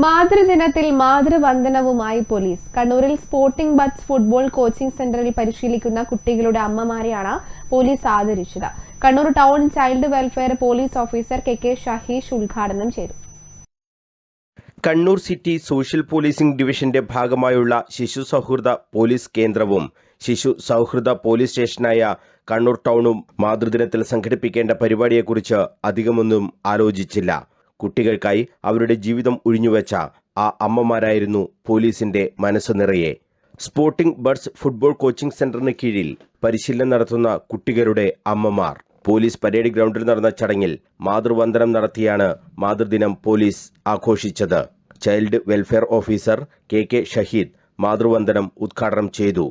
മാതൃദിനത്തിൽ മാതൃവന്ദനവുമായി പോലീസ്. കണ്ണൂരിൽ sporting buds football coaching സെന്ററിൽ പരിശീലിക്കുന്ന കുട്ടികളുടെ അമ്മമാരെയാണ് police ആദരിച്ചത്. Kannur town child welfare police officer K K Shaheesh ഉദ്ഘാടനം ചെയ്തു. കണ്ണൂർ സിറ്റി സോഷ്യൽ പോലീസിംഗ് ഡിവിഷന്റെ ഭാഗമായുള്ള ശിശു സൗഹൃദ പോലീസ് കേന്ദ്രവും ശിശു സൗഹൃദ പോലീസ് സ്റ്റേഷനായ കണ്ണൂർ ടൗണും മാതൃദിനത്തിൽ സംഘടിപ്പിക്കേണ്ട പരിപാടിയെക്കുറിച്ച് അധികമൊന്നും ആലോചിച്ചില്ല. കുട്ടികൾക്കായി അവരുടെ ജീവിതം ഒഴിഞ്ഞുവെച്ച ആ അമ്മമാരായിരുന്നു പോലീസിന്റെ മനസ്സ് നിറയെ. സ്പോർട്ടിംഗ് ബഡ്സ് ഫുട്ബോൾ കോച്ചിംഗ് സെന്ററിന് കീഴിൽ പരിശീലനം നടത്തുന്ന കുട്ടികളുടെ അമ്മമാർ. പോലീസ് പരേഡ് ഗ്രൗണ്ടിൽ നടന്ന ചടങ്ങിൽ മാതൃവന്ദനം നടത്തിയാണ് മാതൃദിനം പോലീസ് ആഘോഷിച്ചത്. Child welfare officer K K Shaheed മാതൃവന്ദനം ഉദ്ഘാടനം ചെയ്തു.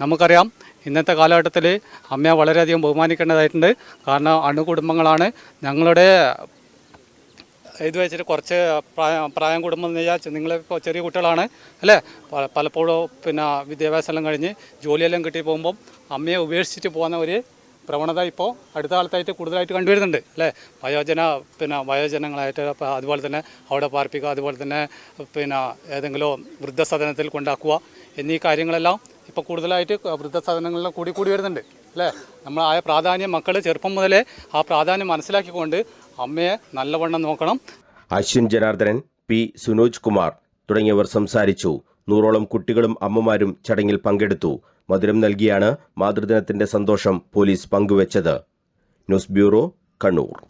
നമുക്കറിയാം ഇന്നത്തെ കാലഘട്ടത്തിൽ അമ്മയെ വളരെയധികം ബഹുമാനിക്കേണ്ടതായിട്ടുണ്ട്. കാരണം അണുകുടുംബങ്ങളാണ് ഞങ്ങളുടെ ഇത് വെച്ചിട്ട് കുറച്ച് പ്രായം പ്രായം എന്ന് വെച്ചാൽ നിങ്ങളിപ്പോൾ ചെറിയ കുട്ടികളാണ് അല്ലേ? പലപ്പോഴും പിന്നെ വിദ്യാഭ്യാസമെല്ലാം കഴിഞ്ഞ് ജോലിയെല്ലാം കിട്ടി പോകുമ്പം അമ്മയെ ഉപേക്ഷിച്ചിട്ട് പോകുന്ന ഒരു പ്രവണത ഇപ്പോൾ അടുത്ത കാലത്തായിട്ട് കൂടുതലായിട്ട് കണ്ടുവരുന്നുണ്ട് അല്ലേ? വയോജന പിന്നെ വയോജനങ്ങളായിട്ട് അതുപോലെ തന്നെ അവിടെ പാർപ്പിക്കുക അതുപോലെ തന്നെ പിന്നെ ഏതെങ്കിലും വൃദ്ധസദനത്തിൽ കൊണ്ടാക്കുക എന്നീ കാര്യങ്ങളെല്ലാം ഇപ്പോൾ കൂടുതലായിട്ട് വൃദ്ധസദനങ്ങളിലും കൂടി കൂടി വരുന്നുണ്ട് അല്ലേ? നമ്മളായ പ്രാധാന്യം മക്കൾ ചെറുപ്പം മുതലേ ആ പ്രാധാന്യം മനസ്സിലാക്കിക്കൊണ്ട് അമ്മയെ നല്ലവണ്ണം നോക്കണം. അശ്വിൻ ജനാർദ്ദനൻ പി സുനോജ് കുമാർ തുടങ്ങിയവർ സംസാരിച്ചു. നൂറോളം കുട്ടികളും അമ്മമാരും ചടങ്ങിൽ പങ്കെടുത്തു. മധുരം നൽകിയാണ് മാതൃദിനത്തിന്റെ സന്തോഷം പോലീസ് പങ്കുവച്ചത്. News bureau Kannur.